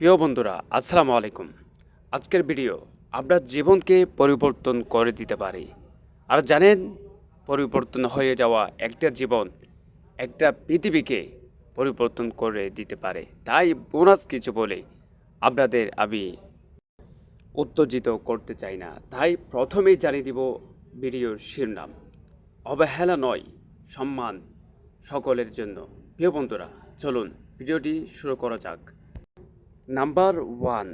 প্রিয় বন্ধুরা, আসসালামু আলাইকুম। আজকের ভিডিও আপনার জীবনকে পরিবর্তন করে দিতে পারে। আর জানেন, পরিবর্তন হয়ে যাওয়া একটা জীবন, একটা পৃথিবীকে পরিবর্তন করে দিতে পারে। তাই বোনাস কিছু বলে আপনাদের আমি উত্তেজিত করতে চাই না। তাই প্রথমেই জানিয়ে দিব ভিডিওর শিরোনাম। অবহেলা নয়, সম্মান সকলের জন্য। প্রিয় বন্ধুরা, চলুন ভিডিওটি শুরু করা যাক। নাম্বার ওয়ান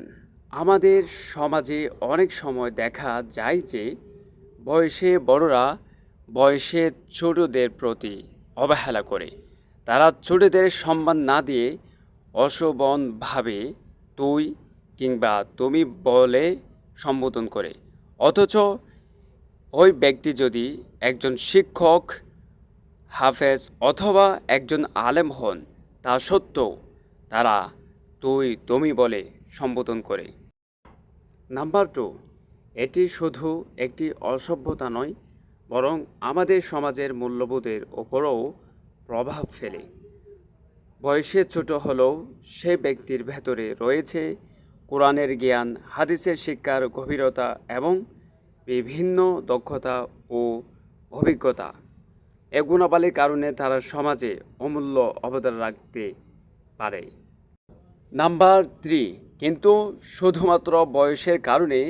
আমাদের সমাজে অনেক সময় দেখা যায় যে বয়সে বড়রা বয়সে ছোটদের প্রতি অবহেলা করে। তারা ছোটদের সম্মান না দিয়ে অশোভনভাবে তুই কিংবা তুমি বলে সম্বোধন করে। অথচ ওই ব্যক্তি যদি একজন শিক্ষক, হাফেজ অথবা একজন আলেম হন, তা সত্ত্বেও তারা তুই তুমি বলে সম্বোধন করে। নাম্বার টু, এটি শুধু একটি অসভ্যতা নয়, বরং আমাদের সমাজের মূল্যবোধের ওপরও প্রভাব ফেলে। বয়সে ছোট হলেও সে ব্যক্তির ভেতরে রয়েছে কোরআনের জ্ঞান, হাদিসের শিক্ষার গভীরতা এবং বিভিন্ন দক্ষতা ও অভিজ্ঞতা। এ কারণে তারা সমাজে অমূল্য অবদান রাখতে পারে। নাম্বার থ্রি, কিন্তু শুধুমাত্র বয়সের কারণে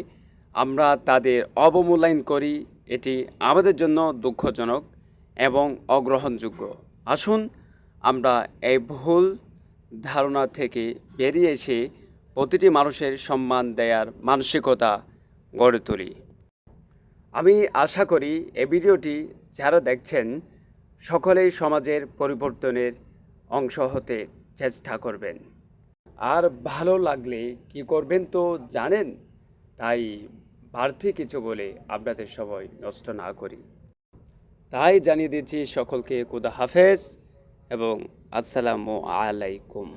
আমরা তাদের অবমূল্যায়ন করি, এটি আমাদের জন্য দুঃখজনক এবং অগ্রহণযোগ্য। আসুন আমরা এই ভুল ধারণা থেকে বেরিয়ে এসে প্রতিটি মানুষের সম্মান দেয়ার মানসিকতা গড়ে তুলি। আমি আশা করি এই ভিডিওটি যারা দেখছেন, সকলেই সমাজের পরিবর্তনের অংশ হতে চেষ্টা করবেন। আর ভালো লাগলে কি করবেন তো জানেন? তাই বাড়তি কিছু বলে আপনাদের সবাই নষ্ট না করি। তাই জানিয়ে দিচ্ছি সকলকে কুদা হাফেজ এবং আসসালামু আলাইকুম।